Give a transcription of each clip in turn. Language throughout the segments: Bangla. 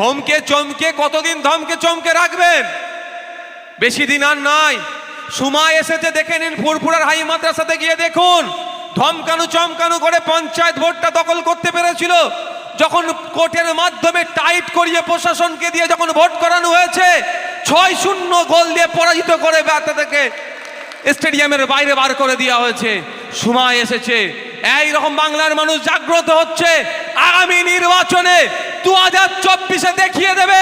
ধমকে চমকে, কতদিন ধমকে চমকে রাখবেন? বেশি দিন আর নাই। সময় এসেছে, দেখে নিন, ফুরফুরার হাই মাদ্রাসাতে গিয়ে দেখুন। ধমকানো, চমকানো করে পঞ্চায়েত ভোটটা দখল করতে পেরেছিল। যখন কোর্টের মাধ্যমে টাইট করিয়ে প্রশাসনকে দিয়ে যখন ভোট করানো হয়েছে, ছয় শূন্য গোল দিয়ে পরাজিত করে থেকে স্টেডিয়ামের বাইরে বার করে দেওয়া হয়েছে। সময় এসেছে। এই রকম বাংলার মানুষ জাগ্রত হচ্ছে। আগামী নির্বাচনে দু হাজার চব্বিশে দেখিয়ে দেবে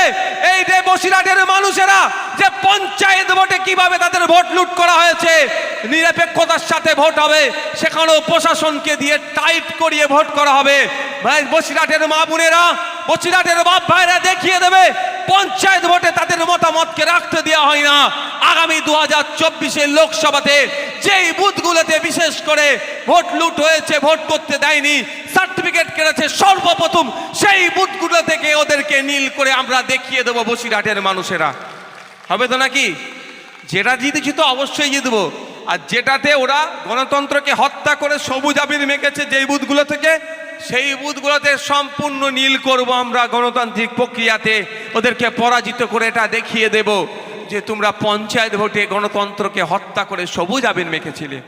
এই যে বসিরহাটের মানুষেরা যে পঞ্চায়েত ভোটে কীভাবে তাদের ভোট লুট করা হয়েছে, নিরপেক্ষতার সাথে ভোট হবে, সেখানেও প্রশাসনকে দিয়ে টাইট করিয়ে ভোট করা হবে। ভাই, বসিরহাটের মা বোনেরা, বসিরহাটের বাপ ভাইরা দেখিয়ে দেবে পঞ্চায়েত ভোটে তাদের মতামতকে রাখতে দেওয়া হয় না। আগামী দু হাজার চব্বিশের লোকসভাতে যেই বুথগুলোতে বিশেষ করে ভোট লুট হয়েছে, ভোট করতে দেয়নি, সার্টিফিকেট কেটেছে সর্বপ্রথম সেই বুথগুলো থেকে ওদেরকে নীল করে আমরা দেখিয়ে দেবো বসিরহাটের মানুষেরা। হবে তো নাকি? যেটা জিতেছি তো অবশ্যই জিতবো। আর যেটাতে ওরা গণতন্ত্রকে হত্যা করে সবুজ আবির মেখেছে যেই বুথগুলো থেকে, সেই বুথগুলোতে সম্পূর্ণ নীল করব আমরা গণতান্ত্রিক প্রক্রিয়াতে। ওদেরকে পরাজিত করে এটা দেখিয়ে দেব যে তোমরা পঞ্চায়েত ভোটে গণতন্ত্রকে হত্যা করে সবুজ আবির মেখেছিলে।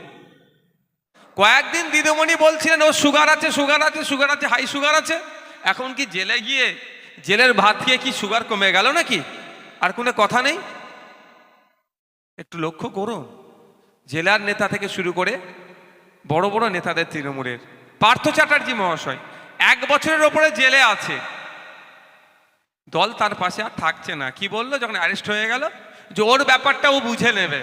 কয়েকদিন দিদিমণি বলছিলেন, ও সুগার আছে সুগার আছে সুগার আছে, হাই সুগার আছে। এখন কি জেলে গিয়ে জেলের ভাত খেয়ে কি সুগার কমে গেল নাকি? আর কোনো কথা নেই? একটু লক্ষ্য করুন জেলার নেতা থেকে শুরু করে বড় বড় নেতাদের তৃণমূলের। পার্থ চ্যাটার্জি মহাশয়, এক বছরের ওপরে জেলে আছে। দল তার পাশে আর থাকছে না। কি বলল? যখন অ্যারেস্ট হয়ে গেল, যে ওর ব্যাপারটা ও বুঝে নেবে।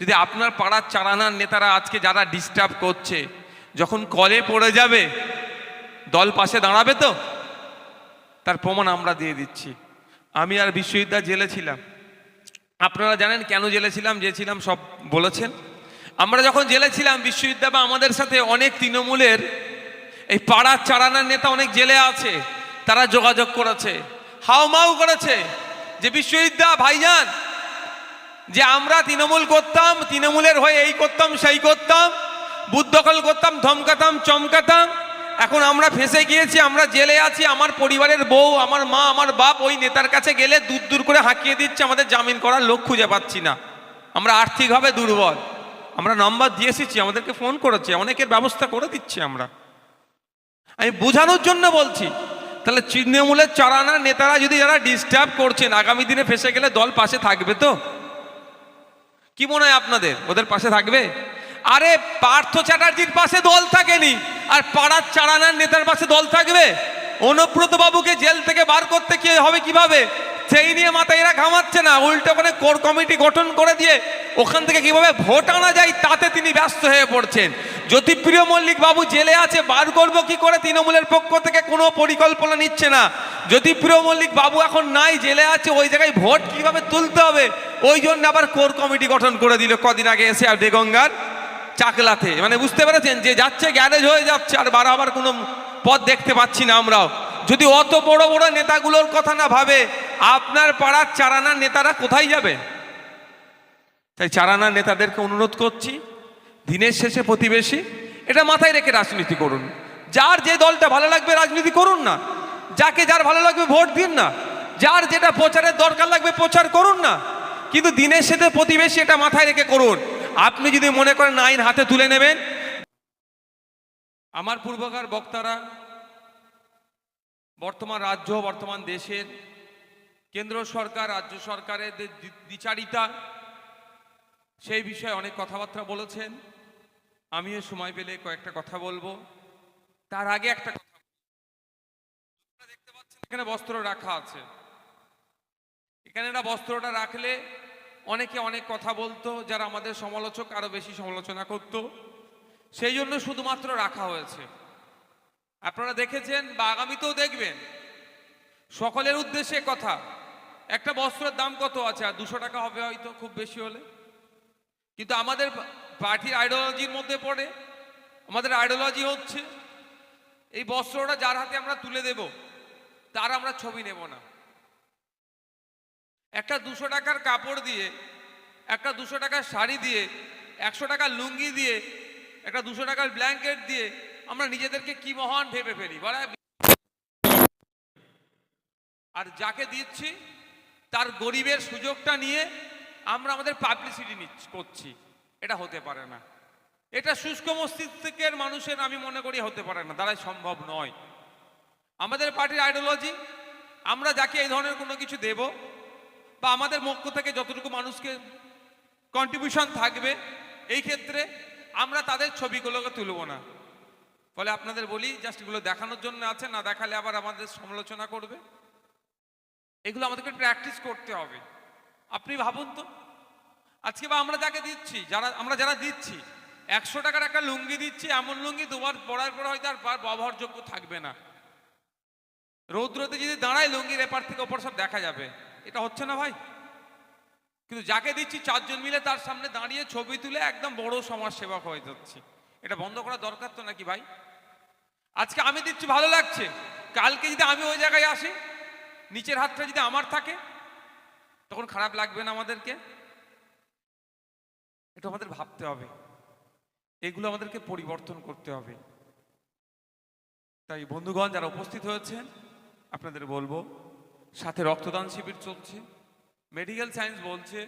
যদি আপনার পাড়ার চালানার নেতারা আজকে যারা ডিস্টার্ব করছে, যখন কলে পড়ে যাবে, দল পাশে দাঁড়াবে তো? তার প্রমাণ আমরা দিয়ে দিচ্ছি। আমি আর বিশ্ববিদ্যালয় জেলে ছিলাম। আপনারা জানেন কেন জেলে ছিলাম? যে ছিলাম, সব বলেছেন। আমরা যখন জেলে ছিলাম বিশ্ববিদ্যালয় বা আমাদের সাথে অনেক তৃণমূলের এই পাড়ার চারানার নেতা অনেক জেলে আছে, তারা যোগাযোগ করেছে। হাউমাউ করেছে যে বিশ্ববিদ্যালয় ভাইজান, যে আমরা তৃণমূল করতাম, তৃণমূলের হয়ে এই করতাম, সেই করতাম দখল করতাম, ধমকাতাম, চমকাতাম, এখন আমরা ফেসে গিয়েছি, আমরা জেলে আছি, আমার পরিবারের বউ, আমার মা, আমার বাপ ওই নেতার কাছে গেলে দূর দূর করে হাঁকিয়ে দিচ্ছে, আমাদের জামিন করার লোক খুঁজে পাচ্ছি না। আমরা আর্থিকভাবে দুর্বল। আমরা নম্বর দিয়ে এসেছি, আমাদেরকে ফোন করেছে, অনেকের ব্যবস্থা করে দিচ্ছি আমরা। আমি বোঝানোর জন্য বলছি তাহলে তৃণমূলের চড়ানা নেতারা যদি যারা ডিস্টার্ব করছেন, আগামী দিনে ফেসে গেলে দল পাশে থাকবে তো? কি মনে হয় আপনাদের? ওদের পাশে থাকবে? আরে, পার্থ চ্যাটার্জির পাশে দল থাকেনি, আর পাড়ার চারানার নেতার পাশে দল থাকবে? অনুব্রত বাবুকে জেল থেকে বার করতে কি হবে কীভাবে? সেই নিয়ে মাথায় এরা ঘামাচ্ছে না। উল্টো করে কোর কমিটি গঠন করে দিয়ে ওখান থেকে কীভাবে ভোট আনা যায় তাতে তিনি ব্যস্ত হয়ে পড়ছেন। জ্যোতিপ্রিয় মল্লিক বাবু জেলে আছে, বার করব কি করে? তৃণমূলের পক্ষ থেকে কোনো পরিকল্পনা নিচ্ছে না। জ্যোতিপ্রিয় মল্লিক বাবু এখন নাই, জেলে আছে, ওই জায়গায় ভোট কীভাবে তুলতে হবে? ওই জন্য আবার কোর কমিটি গঠন করে দিল কদিন আগে এসে আর দেগঙ্গার চাকলাতে। মানে বুঝতে পেরেছেন? যে যাচ্ছে, গ্যারেজ হয়ে যাচ্ছে, আর বারবার কোনো পথ দেখতে পাচ্ছি না আমরাও। যদি অত বড় বড় নেতাগুলোর কথা না ভাবে, আপনার পাড়ার চারানার নেতারা কোথায় যাবে? তাই চারানা নেতাদেরকে অনুরোধ করছি, দিনের শেষে প্রতিবেশী, এটা মাথায় রেখে রাজনীতি করুন। যার যে দলটা ভালো লাগবে রাজনীতি করুন না। যাকে যার ভালো লাগবে ভোট দিন না। যার যেটা প্রচারের দরকার লাগবে প্রচার করুন না। কিন্তু দিনের শেষে প্রতিবেশী এটা মাথায় রেখে করুন। আপনি যদি মনে করেন আইন হাতে তুলে নেবেন আমার পূর্বকার বক্তারা, বর্তমান রাজ্য, বর্তমান দেশের কেন্দ্র সরকার, রাজ্য সরকারের দ্বিচারিতা, সেই বিষয়ে অনেক কথাবার্তা বলেছেন। আমিও সময় পেলে কয়েকটা কথা বলব। তার আগে একটা কথা। দেখতে পাচ্ছেন, এখানে বস্ত্র রাখা আছে। এখানে একটা বস্ত্রটা রাখলে অনেকে অনেক কথা বলতো, যারা আমাদের সমালোচক আরও বেশি সমালোচনা করত। সেই জন্য শুধুমাত্র রাখা হয়েছে। আপনারা দেখেছেন বা আগামীতেও দেখবেন, সকলের উদ্দেশ্যে কথা, একটা বস্ত্রের দাম কত আছে? আর দুশো টাকা হবে হয়তো, খুব বেশি হলে। কিন্তু আমাদের পার্টির আইডিওলজির মধ্যে পড়ে, আমাদের আইডিওলজি হচ্ছে, এই বস্ত্রটা যার হাতে আমরা তুলে দেব, তার আমরা ছবি নেব না। একটা দুশো টাকার কাপড় দিয়ে, একটা দুশো টাকার শাড়ি দিয়ে, একশো টাকার লুঙ্গি দিয়ে একটা দুশো টাকার ব্ল্যাঙ্কেট দিয়ে আমরা নিজেদেরকে কি মহান ভেবে ফেলি? আর যাকে দিচ্ছি, তার গরিবের সুযোগটা নিয়ে আমরা আমাদের পাবলিসিটি করছি। এটা হতে পারে না। এটা শুষ্ক মস্তিষ্কের মানুষের, আমি মনে করি, হতে পারে না। দ্বারাই সম্ভব নয়। আমাদের পার্টির আইডিওলজি আমরা যাকে এই ধরনের কোনো কিছু দেব, বা আমাদের মক্ষ থেকে যতটুকু মানুষকে কন্ট্রিবিউশন থাকবে, এই ক্ষেত্রে আমরা তাদের ছবিগুলোকে তুলব না। ফলে আপনাদের বলি জাস্ট এগুলো দেখানোর জন্য আছে, না দেখালে আবার আমাদের সমালোচনা করবে। এগুলো আমাদেরকে প্র্যাকটিস করতে হবে। আপনি ভাবুন তো। আজকে বা আমরা যাকে দিচ্ছি, যারা, আমরা যারা দিচ্ছি, একশো টাকার একটা লুঙ্গি দিচ্ছি, এমন লুঙ্গি দুবার পরার পর হয়তো আর ব্যবহারযোগ্য থাকবে না। রৌদ্রতে যদি দাঁড়ায় লুঙ্গির এপার থেকে ওপর সব দেখা যাবে। এটা হচ্ছে না ভাই? কিন্তু যাকে দিচ্ছি চারজন মিলে তার সামনে দাঁড়িয়ে ছবি তুলে একদম বড় সমাজ সেবক হয়ে যাচ্ছে। এটা বন্ধ করা দরকার তো নাকি ভাই? আজকে আমি দিচ্ছি, ভালো লাগছে। কালকে যদি আমি ওই জায়গায় আসি, নিচের হাতটা যদি আমার থাকে, তখন খারাপ লাগবে না আমাদেরকে? এটা আমাদের ভাবতে হবে। এগুলো আমাদেরকে পরিবর্তন করতে হবে। তাই বন্ধুগণ, যারা উপস্থিত হয়েছেন, আপনাদের বলব, সাথে রক্তদান শিবির চলছে। মেডিকেল সায়েন্স বলছে,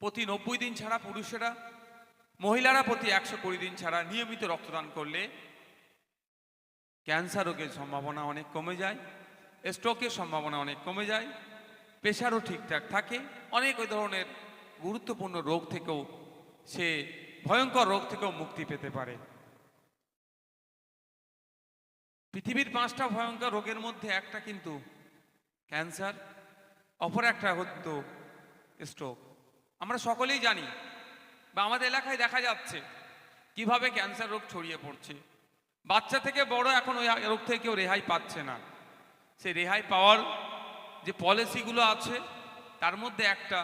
প্রতি নব্বই দিন ছাড়া পুরুষেরা, মহিলারা প্রতি একশো কুড়ি দিন ছাড়া নিয়মিত রক্তদান করলে ক্যান্সার রোগের সম্ভাবনা অনেক কমে যায় স্ট্রোকের সম্ভাবনা অনেক কমে যায় প্রেশারও ঠিকঠাক থাকে, অনেক ওই ধরনের গুরুত্বপূর্ণ রোগ থেকেও সে ভয়ঙ্কর রোগ থেকেও মুক্তি পেতে পারে। পৃথিবীর পাঁচটা ভয়ঙ্কর রোগের মধ্যে একটা কিন্তু ক্যান্সার অপর একটা হতো স্ট্রোক আমরা সকলেই জানি বা আমাদের এলাকায় দেখা যাচ্ছে কীভাবে ক্যান্সার রোগ ছড়িয়ে পড়ছে। বাচ্চা থেকে বড় এখন ওই রোগ থেকে কেউ রেহাই পাচ্ছে না। সেই রেহাই পাওয়ার যে পলিসিগুলো আছে, তার মধ্যে একটা,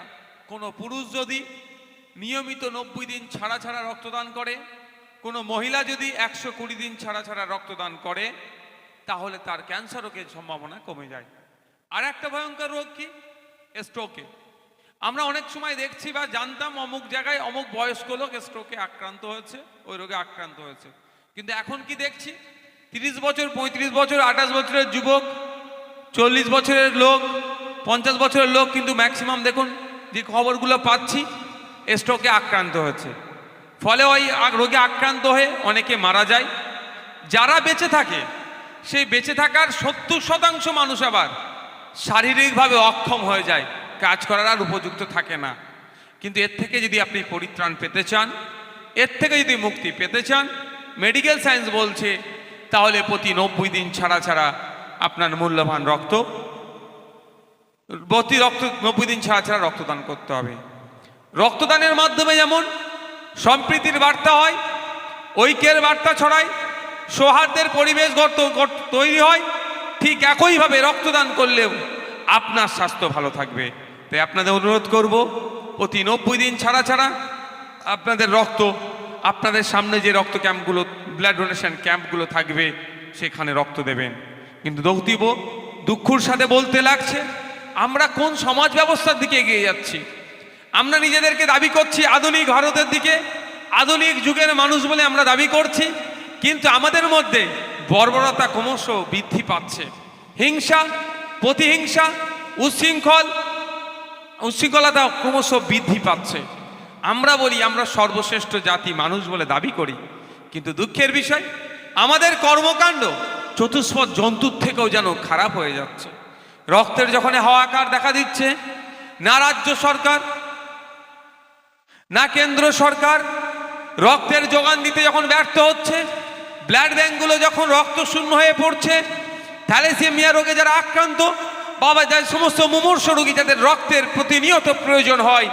কোনো পুরুষ যদি নিয়মিত নব্বই দিন ছাড়া ছাড়া রক্তদান করে, কোনো মহিলা যদি একশো কুড়ি দিন ছাড়া ছাড়া রক্তদান করে, তাহলে তার ক্যান্সার রোগের সম্ভাবনা কমে যায়। আর একটা ভয়ঙ্কর রোগ কি? স্ট্রোকে আমরা অনেক সময় দেখছি বা জানতাম অমুক জায়গায় অমুক বয়স্ক লোক স্ট্রোকে আক্রান্ত হয়েছে, ওই রোগে আক্রান্ত হয়েছে। কিন্তু এখন কি দেখছি? তিরিশ বছর, পঁয়ত্রিশ বছর, আঠাশ বছরের যুবক, চল্লিশ বছরের লোক, পঞ্চাশ বছরের লোক কিন্তু ম্যাক্সিমাম দেখুন যে খবরগুলো পাচ্ছি স্ট্রোকে আক্রান্ত হয়েছে। ফলে ওই রোগে আক্রান্ত হয়ে অনেকে মারা যায়। যারা বেঁচে থাকে, সেই বেঁচে থাকার সত্তর শতাংশ মানুষ আবার শারীরিকভাবে অক্ষম হয়ে যায়, কাজ করার আর উপযুক্ত থাকে না। কিন্তু এর থেকে যদি আপনি পরিত্রাণ পেতে চান, এর থেকে যদি মুক্তি পেতে চান মেডিকেল সায়েন্স বলছে, তাহলে প্রতি নব্বই দিন ছাড়া ছাড়া আপনার মূল্যবান রক্ত, প্রতি রক্ত, নব্বই দিন ছাড়া ছাড়া রক্তদান করতে হবে। রক্তদানের মাধ্যমে যেমন সম্প্রীতির বার্তা হয়, ঐক্যের বার্তা ছড়ায়, সৌহার্দ্যের পরিবেশ তৈরি হয় ঠিক একইভাবে রক্তদান করলেও আপনার স্বাস্থ্য ভালো থাকবে। তাই আপনাদের অনুরোধ করব, প্রতি নব্বই দিন ছাড়া ছাড়া আপনাদের রক্ত, আপনাদের সামনে যে রক্ত ক্যাম্পগুলো ব্লাড ডোনেশন ক্যাম্পগুলো থাকবে, সেখানে রক্ত দেবেন। কিন্তু দৌতিব, দুঃখর সাথে বলতে লাগছে, আমরা কোন সমাজ ব্যবস্থার দিকে এগিয়ে যাচ্ছি? আমরা নিজেদেরকে দাবি করছি আধুনিক ভারতের দিকে, আধুনিক যুগের মানুষ বলে আমরা দাবি করছি, কিন্তু আমাদের মধ্যে বর্বরতা ক্রমশ বৃদ্ধি পাচ্ছে। হিংসা, প্রতিহিংসা উচ্ছৃঙ্খল উচ্ছৃঙ্খলতা ক্রমশ বৃদ্ধি পাচ্ছে। আমরা বলি আমরা সর্বশ্রেষ্ঠ জাতি, মানুষ বলে দাবি করি। কিন্তু দুঃখের বিষয়, আমাদের কর্মকাণ্ড চতুষ্পদ জন্তুর থেকেও যেন খারাপ হয়ে যাচ্ছে। রক্তের যখন হাওয়াকার দেখা দিচ্ছে, না রাজ্য সরকার, না কেন্দ্র সরকার, রক্তের যোগান দিতে যখন ব্যর্থ হচ্ছে ব্লাড ব্যাঙ্কগুলো যখন রক্ত শূন্য হয়ে পড়ছে, থ্যালেসেমিয়া রোগে যারা আক্রান্ত, বাবা যার সমস্ত মুমূর্ষ রোগী যাদের রক্তের প্রতিনিয়ত প্রয়োজন হয়,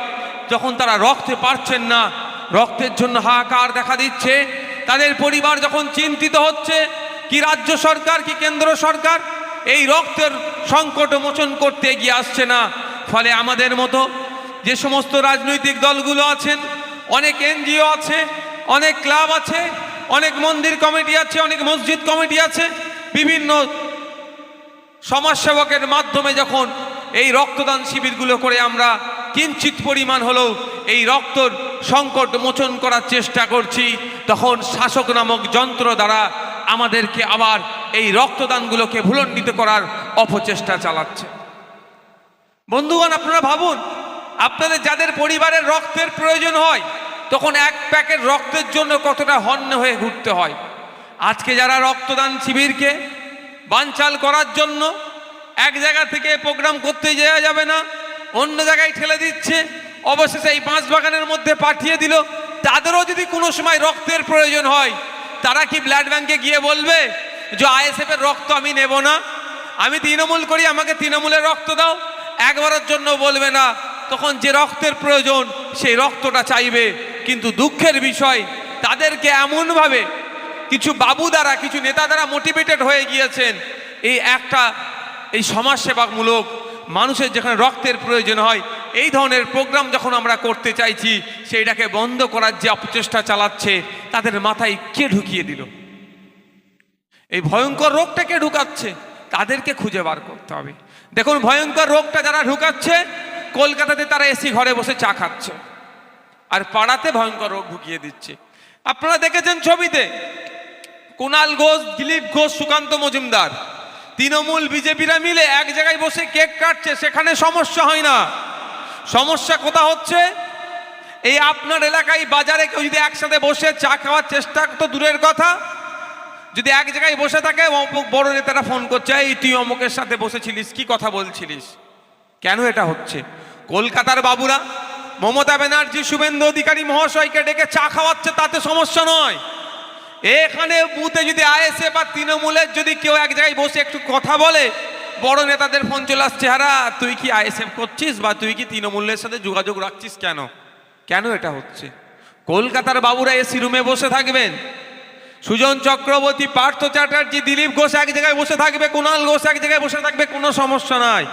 যখন তারা রক্তে পারছেন না, রক্তের জন্য হাহাকার দেখা দিচ্ছে, তাদের পরিবার যখন চিন্তিত হচ্ছে, কি রাজ্য সরকার, কি কেন্দ্র সরকার, এই রক্তের সংকট মোচন করতে এগিয়ে আসছে না। ফলে আমাদের মতো যে সমস্ত রাজনৈতিক দলগুলো আছেন, অনেক এনজিও আছে, অনেক ক্লাব আছে অনেক মন্দির কমিটি আছে, অনেক মসজিদ কমিটি আছে। বিভিন্ন সমাজসেবকের মাধ্যমে যখন এই রক্তদান শিবিরগুলো করে আমরা কিঞ্চিত পরিমাণ হলেও এই রক্তর সংকট মোচন করার চেষ্টা করছি, তখন শাসক নামক যন্ত্র দ্বারা আমাদেরকে আবার এই রক্তদানগুলোকে ভুলণ্ডিত করার অপচেষ্টা চালাচ্ছে। বন্ধুগণ, আপনারা ভাবুন, আপনাদের যাদের পরিবারের রক্তের প্রয়োজন হয় তখন এক প্যাকেট রক্তের জন্য কতটা হন্য হয়ে ঘুরতে হয়। আজকে যারা রক্তদান শিবিরকে বানচাল করার জন্য এক জায়গা থেকে প্রোগ্রাম করতে যাওয়া যাবে না, অন্য জায়গায় ঠেলে দিচ্ছে, অবশেষে এই পাঁচ বাগানের মধ্যে পাঠিয়ে দিল। তাদেরও যদি কোনো সময় রক্তের প্রয়োজন হয়, তারা কি ব্লাড ব্যাংকে গিয়ে বলবে যে আইএসএফ এর রক্ত আমি নেব না? আমি তৃণমূল করি, আমাকে তৃণমূলের রক্ত দাও। একবারের জন্য বলবে না। তখন যে রক্তের প্রয়োজন, সেই রক্তটা চাইবে। কিন্তু দুঃখের বিষয়, তাদেরকে এমনভাবে কিছু বাবু দ্বারা, কিছু নেতা দ্বারা মোটিভেটেড হয়ে গিয়েছেন। এই একটা, এই সমাজসেবামূলক মানুষের যেখানে রক্তের প্রয়োজন হয়, এই ধরনের প্রোগ্রাম যখন আমরা করতে চাইছি, সেইটাকে বন্ধ করার যে অপচেষ্টা চালাচ্ছে, তাদের মাথায় কে ঢুকিয়ে দিল? এই ভয়ঙ্কর রোগটাকে ঢুকাচ্ছে? তাদেরকে খুঁজে বার করতে হবে। দেখুন, ভয়ঙ্কর রোগটা যারা ঢুকাচ্ছে, কলকাতাতে তারা এসি ঘরে বসে চা খাচ্ছে। আর পাড়াতে ভয়ঙ্কর রোগ ঢুকিয়ে দিচ্ছে। আপনারা দেখেছেন ছবিতে? কুণাল ঘোষ, দিলীপ ঘোষ, সুকান্ত মজুমদার। তৃণমূল, বিজেপিরা মিলে এক জায়গায় বসে কেক কাটছে, সেখানে সমস্যা হয় না। সমস্যা কোথা হচ্ছে? এই আপনার এলাকায় বাজারে কেউ যদি একসাথে বসে চা খাওয়ার চেষ্টা তো দূরের কথা। যদি এক জায়গায় বসে থাকে, অমুক বড় নেতারা ফোন করছে, এই, তুই অমুকের সাথে বসেছিলিস, কি কথা বলছিলিস? কেন এটা হচ্ছে? কলকাতার বাবুরা মমতা ব্যানার্জি, শুভেন্দু অধিকারী মহাশয়কে ডেকে চা খাওয়াচ্ছে, তাতে সমস্যা নয়। এখানে বুথে যদি আইএসএ বা তৃণমূলের যদি কেউ এক জায়গায় বসে একটু কথা বলে, বড় নেতাদের ফোন চলে আসছে, হারা, তুই কি আইএসএফ করছিস বা তুই কি তৃণমূলের সাথে যোগাযোগ রাখছিস কেন? কেন এটা হচ্ছে? কলকাতার বাবুরা এসি রুমে বসে থাকবেন। সুজন চক্রবর্তী, পার্থ চ্যাটার্জি, দিলীপ ঘোষ এক জায়গায় বসে থাকবে, কুণাল ঘোষ এক জায়গায় বসে থাকবে, কোনো সমস্যা নাই।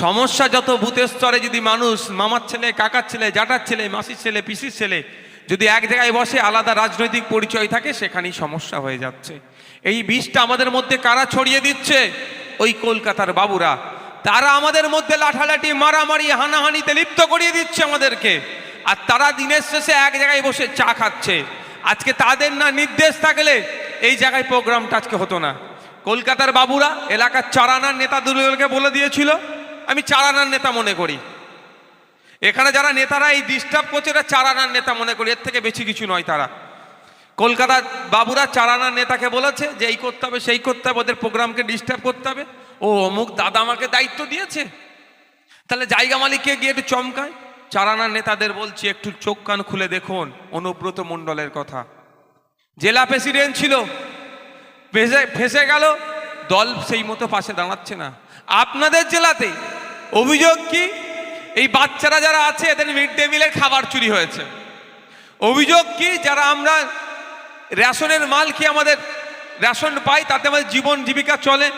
সমস্যা যত বুথের স্তরে যদি মানুষ মামার ছেলে, কাকার ছেলে, জাটার ছেলে, মাসির ছেলে, পিসির ছেলে যদি এক জায়গায় বসে আলাদা রাজনৈতিক পরিচয় থাকে, সেখানেই সমস্যা হয়ে যাচ্ছে। এই বিষটা আমাদের মধ্যে কারা ছড়িয়ে দিচ্ছে? ওই কলকাতার বাবুরা। তারা আমাদের মধ্যে লাঠালাঠি, মারামারি, হানাহানিতে লিপ্ত করিয়ে দিচ্ছে আমাদেরকে। আর তারা দিনের শেষে এক জায়গায় বসে চা খাচ্ছে। আজকে তাদের না নির্দেশ থাকলে এই জায়গায় প্রোগ্রামটা আজকে হতো না। কলকাতার বাবুরা, এলাকার চারানার নেতা দুলকে বলে দিয়েছিল আমি চারানার নেতা মনে করি। এখানে যারা নেতারা এই ডিস্টার্ব করছে, এরা চারানার নেতা মনে করি। এর থেকে বেশি কিছু নয় তারা। কলকাতার বাবুরা চারানার নেতাকে বলেছে যে, এই করতে হবে, সেই করতে হবে, ওদের প্রোগ্রামকে ডিস্টার্ব করতে হবে। ও অমুক দাদা আমাকে দায়িত্ব দিয়েছে। তাহলে জায়গা মালিককে গিয়ে একটু চমকায়। চারানার নেতাদের বলছি, একটু চোখ কান খুলে দেখুন, অনুব্রত মণ্ডলের কথা। জেলা প্রেসিডেন্ট ছিল। ফেসে ফেসে গেল। দল সেই মতো পাশে দাঁড়াচ্ছে না। আপনাদের জেলাতে অভিযোগ কি? এই বাচ্চারা যারা আছে, এদের মিড ডে মিলের খাবার চুরি হয়েছে। অভিযোগ কি? যারা আমরা রেশনের মাল কি আমাদের রেশন পাই, তাতে আমাদের জীবন জীবিকা চলে।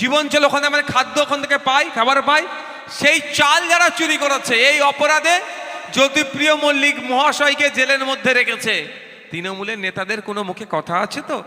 জীবন চলে, ওখানে আমাদের খাদ্য ওখান থেকে পাই, খাবার পাই। সেই চাল যারা চুরি করেছে, এই অপরাধে জ্যোতিপ্রিয় মল্লিক মহাশয়কে জেলের মধ্যে রেখেছে, তৃণমূলের নেতাদের কোনো মুখে কথা আছে তো?